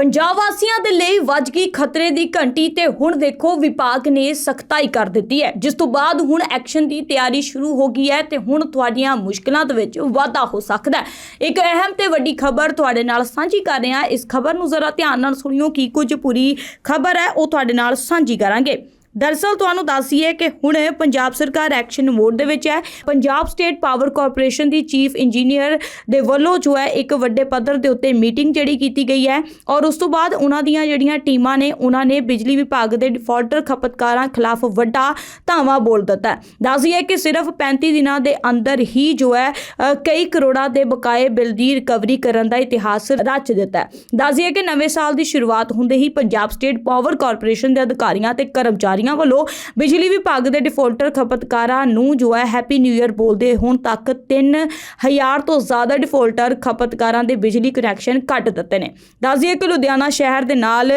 ਪੰਜਾਬ ਵਾਸੀਆਂ ਦੇ ਲਈ ਵੱਜ ਗਈ ਖਤਰੇ ਦੀ ਘੰਟੀ ਤੇ ਹੁਣ ਦੇਖੋ ਵਿਭਾਗ ਨੇ ਸਖਤਾਈ ਕਰ ਦਿੱਤੀ ਹੈ। ਜਿਸ ਤੋਂ ਬਾਅਦ ਹੁਣ ਐਕਸ਼ਨ ਦੀ ਤਿਆਰੀ ਸ਼ੁਰੂ ਹੋ ਗਈ ਹੈ ਤੇ ਹੁਣ ਤੁਹਾਡੀਆਂ ਮੁਸ਼ਕਲਾਂ ਦੇ ਵਿੱਚ ਵਾਧਾ ਹੋ ਸਕਦਾ ਹੈ। ਇੱਕ ਅਹਿਮ ਤੇ ਵੱਡੀ ਖਬਰ ਤੁਹਾਡੇ ਨਾਲ ਸਾਂਝੀ ਕਰ ਰਹੇ। ਹਾਂ ਇਸ ਖਬਰ ਨੂੰ ਜ਼ਰਾ ਧਿਆਨ ਨਾਲ ਸੁਣਿਓ ਕੀ ਕੁਝ ਪੂਰੀ ਖਬਰ ਹੈ, ਉਹ ਤੁਹਾਡੇ ਨਾਲ ਸਾਂਝੀ ਕਰਾਂਗੇ। ਦਰਸਲ ਤੁਹਾਨੂੰ ਦੱਸੀਏ ਕਿ ਹੁਣ ਪੰਜਾਬ ਸਰਕਾਰ ਐਕਸ਼ਨ ਮੋਡ ਦੇ ਵਿੱਚ ਹੈ। ਪੰਜਾਬ ਸਟੇਟ ਪਾਵਰ ਕਾਰਪੋਰੇਸ਼ਨ ਦੀ ਚੀਫ ਇੰਜੀਨੀਅਰ ਦੇ ਵੱਲੋਂ ਜੋ ਹੈ ਇੱਕ ਵੱਡੇ ਪੱਧਰ ਦੇ ਉੱਤੇ ਮੀਟਿੰਗ ਜਿਹੜੀ ਕੀਤੀ ਗਈ ਹੈ ਔਰ ਉਸ ਤੋਂ ਬਾਅਦ ਉਹਨਾਂ ਦੀਆਂ ਜਿਹੜੀਆਂ ਟੀਮਾਂ ਨੇ, ਉਹਨਾਂ ਨੇ ਬਿਜਲੀ ਵਿਭਾਗ ਦੇ ਡਿਫਾਲਟਰ ਖਪਤਕਾਰਾਂ ਖਿਲਾਫ ਵੱਡਾ ਧਾਵਾ ਬੋਲ ਦਿੱਤਾ ਹੈ। ਦੱਸੀਏ ਕਿ ਸਿਰਫ 35 ਦਿਨਾਂ ਦੇ ਅੰਦਰ ਹੀ ਜੋ ਹੈ ਕਈ ਕਰੋੜਾਂ ਦੇ ਬਕਾਏ ਬਿੱਲ ਦੀ ਰਿਕਵਰੀ ਕਰਨ ਦਾ ਇਤਿਹਾਸ ਰਚ ਦਿੱਤਾ ਹੈ। ਦੱਸੀਏ ਕਿ ਨਵੇਂ ਸਾਲ ਦੀ ਸ਼ੁਰੂਆਤ ਹੁੰਦੇ ਹੀ ਪੰਜਾਬ ਸਟੇਟ ਪਾਵਰ ਕਾਰਪੋਰੇਸ਼ਨ ਦੇ ਅਧਿਕਾਰੀਆਂ ਤੇ ਕਰਮਚਾਰੀਆਂ ਵੱਲੋਂ ਬਿਜਲੀ ਵਿਭਾਗ ਦੇ ਡਿਫਾਲਟਰ ਖਪਤਕਾਰਾਂ ਨੂੰ ਜੋ ਹੈ ਹੈਪੀ ਨਿਊ ਈਅਰ ਬੋਲਦੇ ਹੁਣ ਤੱਕ 3000 ਤੋਂ ਜ਼ਿਆਦਾ ਡਿਫਾਲਟਰ ਖਪਤਕਾਰਾਂ ਦੇ ਬਿਜਲੀ ਕਨੈਕਸ਼ਨ ਕੱਟ ਦਿੱਤੇ ਨੇ। ਦੱਸਦੀਏ ਕਿ ਲੁਧਿਆਣਾ ਸ਼ਹਿਰ ਦੇ ਨਾਲ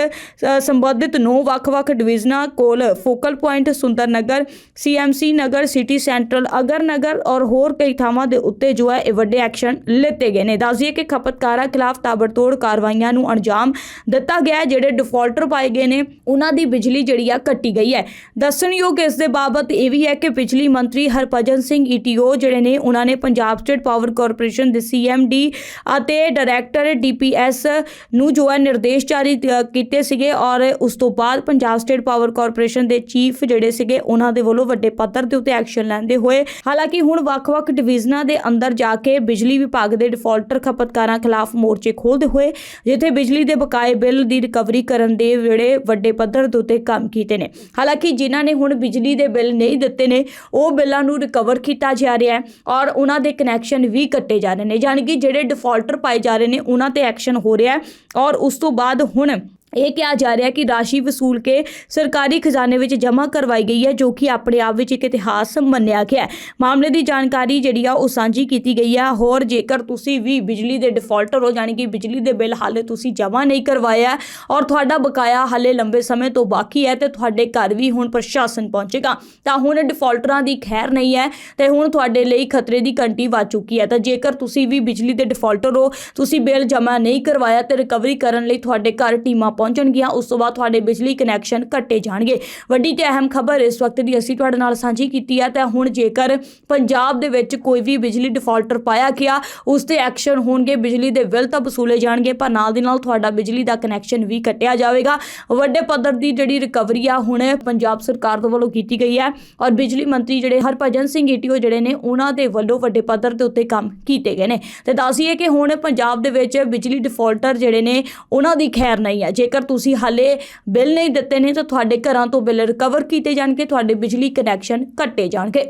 ਸੰਬੰਧਿਤ ਨੌ ਵੱਖ-ਵੱਖ ਡਿਵੀਜ਼ਨਾਂ ਕੋਲ focal point Sundar Nagar CMC Nagar city central Agar Nagar ਔਰ ਹੋਰ ਕਈ ਥਾਵਾਂ ਦੇ ਉੱਤੇ ਜੋ ਹੈ ਇਹ ਵੱਡੇ ਐਕਸ਼ਨ ਲਿੱਤੇ ਗਏ ਨੇ। ਦੱਸਦੀਏ ਕਿ ਖਪਤਕਾਰਾਂ ਖਿਲਾਫ ਤਾਬੜਤੋੜ ਕਾਰਵਾਈਆਂ ਨੂੰ ਅੰਜਾਮ ਦਿੱਤਾ ਗਿਆ ਜਿਹੜੇ ਡਿਫਾਲਟਰ ਪਾਏ ਗਏ ਨੇ, ਉਹਨਾਂ ਦੀ ਬਿਜਲੀ ਜਿਹੜੀ ਆ ਕੱਟੀ ਗਈ ਹੈ। ਦੱਸਣਯੋਗ ਇਸ ਦੇ ਬਾਬਤ ਇਹ ਵੀ ਹੈ ਕਿ ਬਿਜਲੀ ਮੰਤਰੀ ਹਰਭਜਨ ਸਿੰਘ ਈਟੀਓ ਜਿਹੜੇ ਨੇ, ਉਹਨਾਂ ਨੇ ਪੰਜਾਬ ਸਟੇਟ ਪਾਵਰ ਕਾਰਪੋਰੇਸ਼ਨ ਦੇ ਸੀਐਮਡੀ ਅਤੇ ਡਾਇਰੈਕਟਰ ਡੀਪੀਐਸ ਨੂੰ ਜੋ ਹੈ ਨਿਰਦੇਸ਼ ਜਾਰੀ ਕੀਤੇ ਸੀਗੇ ਔਰ ਉਸ ਤੋਂ ਬਾਅਦ ਪੰਜਾਬ ਸਟੇਟ ਪਾਵਰ ਕਾਰਪੋਰੇਸ਼ਨ ਦੇ ਚੀਫ ਜਿਹੜੇ ਸੀਗੇ, ਉਹਨਾਂ ਦੇ ਵੱਲੋਂ ਵੱਡੇ ਪੱਧਰ ਦੇ ਉੱਤੇ ਐਕਸ਼ਨ ਲੈਂਦੇ ਹੋਏ, ਹਾਲਾਂਕਿ ਹੁਣ ਵੱਖ-ਵੱਖ ਡਿਵੀਜ਼ਨਾਂ ਦੇ ਅੰਦਰ ਜਾ ਕੇ ਬਿਜਲੀ ਵਿਭਾਗ ਦੇ ਡਿਫਾਲਟਰ ਖਪਤਕਾਰਾਂ ਖਿਲਾਫ ਮੋਰਚੇ ਖੋਲਦੇ ਹੋਏ, ਜਿੱਥੇ ਬਿਜਲੀ ਦੇ ਬਕਾਏ ਬਿੱਲ ਦੀ ਰਿਕਵਰੀ ਕਰਨ ਦੇ ਜਿਹੜੇ ਵੱਡੇ ਪੱਧਰ ਦੇ ਉੱਤੇ ਕੰਮ ਕੀਤੇ ਨੇ। ਹਾਲਾਂਕਿ ਜਿਨ੍ਹਾਂ ਨੇ ਹੁਣ ਬਿਜਲੀ ਦੇ ਬਿੱਲ ਨਹੀਂ ਦਿੱਤੇ ਨੇ, ਉਹ ਬਿੱਲਾਂ ਨੂੰ ਰਿਕਵਰ ਕੀਤਾ ਜਾ ਰਿਹਾ ਹੈ ਔਰ ਉਹਨਾਂ ਦੇ ਕਨੈਕਸ਼ਨ ਵੀ ਕੱਟੇ ਜਾ ਰਹੇ ਨੇ ਯਾਨੀ ਕਿ ਜਿਹੜੇ ਡਿਫਾਲਟਰ ਪਾਏ ਜਾ ਰਹੇ ਨੇ, ਉਹਨਾਂ ਤੇ ਐਕਸ਼ਨ ਹੋ ਰਿਹਾ ਹੈ ਔਰ ਉਸ ਤੋਂ ਬਾਅਦ ਹੁਣ ਇਹ ਕਿਹਾ ਜਾ ਰਿਹਾ ਕਿ ਰਾਸ਼ੀ ਵਸੂਲ ਕੇ ਸਰਕਾਰੀ ਖਜ਼ਾਨੇ ਵਿੱਚ ਜਮ੍ਹਾਂ ਕਰਵਾਈ ਗਈ ਹੈ, ਜੋ ਕਿ ਆਪਣੇ ਆਪ ਵਿੱਚ ਇੱਕ ਇਤਿਹਾਸ ਮੰਨਿਆ ਗਿਆ ਹੈ। ਮਾਮਲੇ ਦੀ ਜਾਣਕਾਰੀ ਜਿਹੜੀ ਆ, ਉਹ ਸਾਂਝੀ ਕੀਤੀ ਗਈ ਹੈ ਹੋਰ ਜੇਕਰ ਤੁਸੀਂ ਵੀ ਬਿਜਲੀ ਦੇ ਡਿਫਾਲਟਰ ਹੋ, ਜਾਣੀ ਕਿ ਬਿਜਲੀ ਦੇ ਬਿੱਲ ਹਾਲੇ ਤੁਸੀਂ ਜਮ੍ਹਾਂ ਨਹੀਂ ਕਰਵਾਇਆ ਔਰ ਤੁਹਾਡਾ ਬਕਾਇਆ ਹਾਲੇ ਲੰਬੇ ਸਮੇਂ ਤੋਂ ਬਾਕੀ ਹੈ ਤੇ ਤੁਹਾਡੇ ਘਰ ਵੀ ਹੁਣ ਪ੍ਰਸ਼ਾਸਨ ਪਹੁੰਚੇਗਾ, ਤਾਂ ਹੁਣ ਡਿਫਾਲਟਰਾਂ ਦੀ ਖੈਰ ਨਹੀਂ ਹੈ ਤੇ ਹੁਣ ਤੁਹਾਡੇ ਲਈ ਖਤਰੇ ਦੀ ਘੰਟੀ ਵੱਜ ਚੁੱਕੀ ਹੈ। ਤਾਂ ਜੇਕਰ ਤੁਸੀਂ ਵੀ ਬਿਜਲੀ ਦੇ ਡਿਫਾਲਟਰ ਹੋ, ਤੁਸੀਂ ਬਿੱਲ ਜਮ੍ਹਾਂ ਨਹੀਂ ਕਰਵਾਇਆ ਤੇ ਰਿਕਵਰੀ ਕਰਨ ਲਈ ਤੁਹਾਡੇ ਘਰ ਟੀਮਾਂ ਪਹੁੰਚਣਗੀਆਂ, ਉਸ ਤੋਂ ਬਾਅਦ ਤੁਹਾਡੇ ਬਿਜਲੀ ਕਨੈਕਸ਼ਨ ਕੱਟੇ ਜਾਣਗੇ। ਵੱਡੀ ਤੇ ਅਹਿਮ ਖਬਰ ਇਸ ਵਕਤ ਦੀ ਅਸੀਂ ਤੁਹਾਡੇ ਨਾਲ ਸਾਂਝੀ ਕੀਤੀ ਹੈ ਤਾਂ ਹੁਣ ਜੇਕਰ ਪੰਜਾਬ ਦੇ ਵਿੱਚ ਕੋਈ ਵੀ ਬਿਜਲੀ ਡਿਫਾਲਟਰ ਪਾਇਆ ਗਿਆ, ਉਸ ਤੇ ਐਕਸ਼ਨ ਹੋਣਗੇ, ਬਿਜਲੀ ਦੇ ਬਿੱਲ ਤਾਂ ਵਸੂਲੇ ਜਾਣਗੇ, ਪਰ ਨਾਲ ਦੀ ਨਾਲ ਤੁਹਾਡਾ ਬਿਜਲੀ ਦਾ ਕਨੈਕਸ਼ਨ ਵੀ ਕੱਟਿਆ ਜਾਵੇਗਾ। ਵੱਡੇ ਪੱਧਰ ਦੀ ਜਿਹੜੀ ਰਿਕਵਰੀ ਆ ਹੁਣ ਪੰਜਾਬ ਸਰਕਾਰ ਦੇ ਵੱਲੋਂ ਕੀਤੀ ਗਈ ਹੈ ਔਰ ਬਿਜਲੀ ਮੰਤਰੀ ਜਿਹੜੇ ਹਰਭਜਨ ਸਿੰਘ ਈਟੀਓ ਜਿਹੜੇ ਨੇ, ਉਹਨਾਂ ਦੇ ਵੱਲੋਂ ਵੱਡੇ ਪੱਧਰ ਦੇ ਉੱਤੇ ਕੰਮ ਕੀਤੇ ਗਏ ਨੇ। ਤੇ ਦੱਸੀਏ ਕਿ ਹੁਣ ਪੰਜਾਬ ਦੇ ਵਿੱਚ ਬਿਜਲੀ ਡਿਫਾਲਟਰ ਜਿਹੜੇ ਨੇ, ਉਹਨਾਂ ਦੀ ਖੈਰ ਨਹੀਂ ਹੈ। ਜੇ ਜੇਕਰ ਤੁਸੀਂ ਹਾਲੇ ਬਿੱਲ ਨਹੀਂ ਦਿੱਤੇ ਨੇ ਤਾਂ ਤੁਹਾਡੇ ਘਰਾਂ ਤੋਂ ਬਿੱਲ ਰਿਕਵਰ ਕੀਤੇ ਜਾਣਗੇ, ਤੁਹਾਡੇ ਬਿਜਲੀ ਕਨੈਕਸ਼ਨ ਕੱਟੇ ਜਾਣਗੇ।